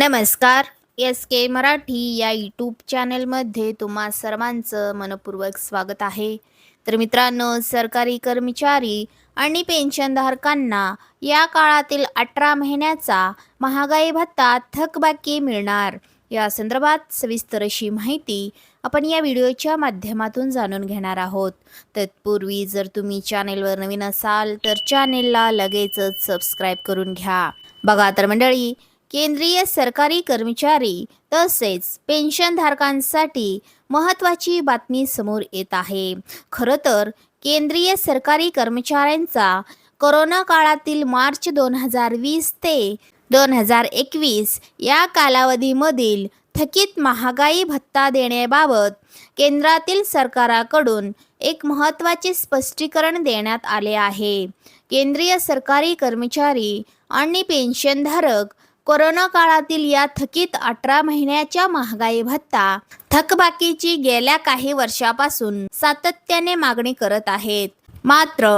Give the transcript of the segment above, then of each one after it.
नमस्कार. एस के मराठी या यूट्यूब चॅनलमध्ये तुम्हा सर्वांचं मनपूर्वक स्वागत आहे. तर मित्रांनो सरकारी कर्मचारी आणि पेन्शनधारकांना या काळातील अठरा महिन्याचा महागाई भत्ता थकबाकी मिळणार. या संदर्भात सविस्तर अशी माहिती आपण या व्हिडिओच्या माध्यमातून जाणून घेणार आहोत. तत्पूर्वी जर तुम्ही चॅनेलवर नवीन असाल तर चॅनेलला लगेचच सबस्क्राईब करून घ्या. बघा तर मंडळी केंद्रीय सरकारी कर्मचारी तसेच पेन्शनधारकांसाठी महत्त्वाची बातमी समोर येत आहे. खरं तर केंद्रीय सरकारी कर्मचाऱ्यांचा करोना काळातील मार्च दोन हजार वीस ते दोन हजार एकवीस या कालावधीमधील थकीत महागाई भत्ता देण्याबाबत केंद्रातील सरकाराकडून एक महत्त्वाचे स्पष्टीकरण देण्यात आले आहे. केंद्रीय सरकारी कर्मचारी आणि पेन्शनधारक कोरोना काळातील या थकीत अठरा महिन्याच्या महागाई भत्ता थकबाकीची गेल्या काही वर्षापासून सातत्याने मागणी करत आहेत. मात्र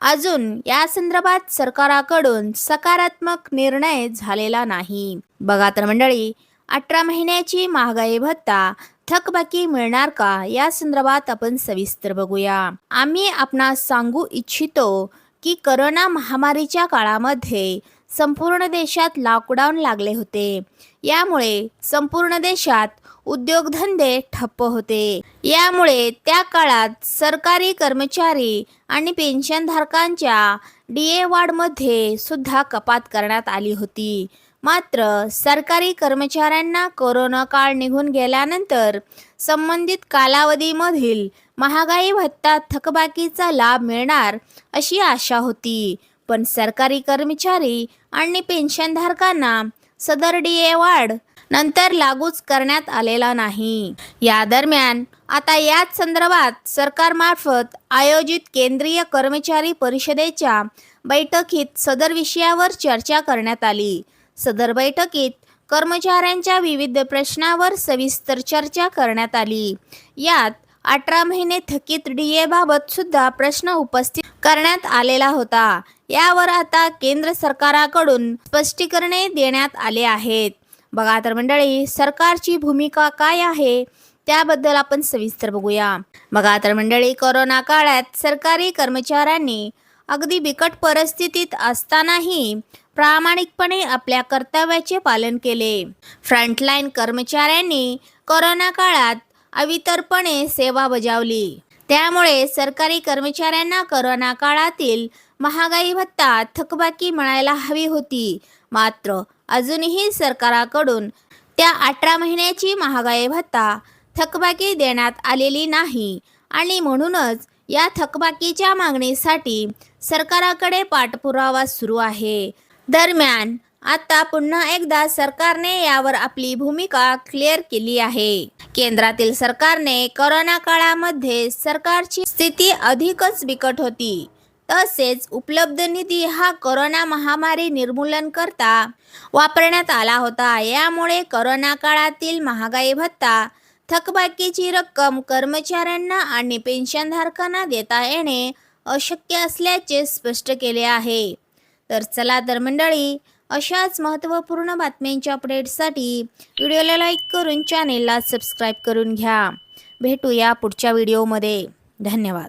अजून या संदर्भात सरकाराकडून सकारात्मक निर्णय झालेला नाही. बघा तर मंडळी अठरा महिन्याची महागाई भत्ता थकबाकी मिळणार का या संदर्भात आपण सविस्तर बघूया. आम्ही आपणास सांगू इच्छितो की करोना महामारीच्या काळामध्ये संपूर्ण देशात लॉकडाऊन लागले होते. यामुळे संपूर्ण देशात उद्योगधंदे ठप्प होते. यामुळे त्या काळात सरकारी कर्मचारी आणि पेन्शनधारकांच्या डी ए वाढमध्ये सुद्धा कपात करण्यात आली होती. मात्र सरकारी कर्मचाऱ्यांना कोरोना काळ निघून गेल्यानंतर संबंधित कालावधीमधील महागाई भत्ता थकबाकीचा लाभ मिळणार अशी आशा होती. पण सरकारी कर्मचारी आणि पेन्शनधारकांना सदर डी ए वाढ नंतर लागूच करण्यात आलेला नाही. या दरम्यान आता याच संदर्भात सरकारमार्फत आयोजित केंद्रीय कर्मचारी परिषदेच्या बैठकीत सदर विषयावर चर्चा करण्यात आली. सदर बैठकीत कर्मचाऱ्यांच्या विविध प्रश्नावर सविस्तर चर्चा करण्यात आली. यात अठरा महिने थकीत डी सुद्धा प्रश्न उपस्थित करण्यात आलेला होता. यावर आता केंद्र सरकाराकडून स्पष्टीकरणे देण्यात आले आहेत. बघा तर मंडळी सरकारची भूमिका काय आहे त्याबद्दल आपण सविस्तर बघूया. बघा तर मंडळी कोरोना काळात सरकारी कर्मचाऱ्यांनी अगदी बिकट परिस्थितीत असतानाही प्रामाणिकपणे आपल्या कर्तव्याचे पालन केले. फ्रंटलाईन कर्मचाऱ्यांनी कोरोना काळात अवितरपणे सेवा बजावली. त्यामुळे सरकारी कर्मचाऱ्यांना कोरोना काळातील महागाई भत्ता थकबाकी म्हणायला हवी होती. मात्र अजूनही सरकाराकडून त्या अठरा महिन्याची महागाई भत्ता थकबाकी देण्यात आलेली नाही आणि म्हणूनच या थकबाकीच्या मागणीसाठी सरकाराकडे पाठपुरावा सुरू आहे. दरम्यान आता पुन्हा एकदा सरकारने यावर आपली भूमिका क्लिअर केली आहे. केंद्रातील सरकारने कोरोना काळामध्ये सरकारची स्थिती अधिकच बिकट होती. तसेच उपलब्ध निधी हा करोना महामारी निर्मूलन करता वापरण्यात आला होता. यामुळे करोना काळातील महागाई भत्ता थकबाकीची रक्कम कर्मचाऱ्यांना आणि पेन्शनधारकांना देता येणे अशक्य असल्याचे स्पष्ट केले आहे. तर चला तर मंडळी अशाच महत्त्वपूर्ण बातम्यांच्या अपडेटसाठी व्हिडिओला लाईक करून चॅनेलला सबस्क्राईब करून घ्या. भेटूया पुढच्या व्हिडिओमध्ये. धन्यवाद.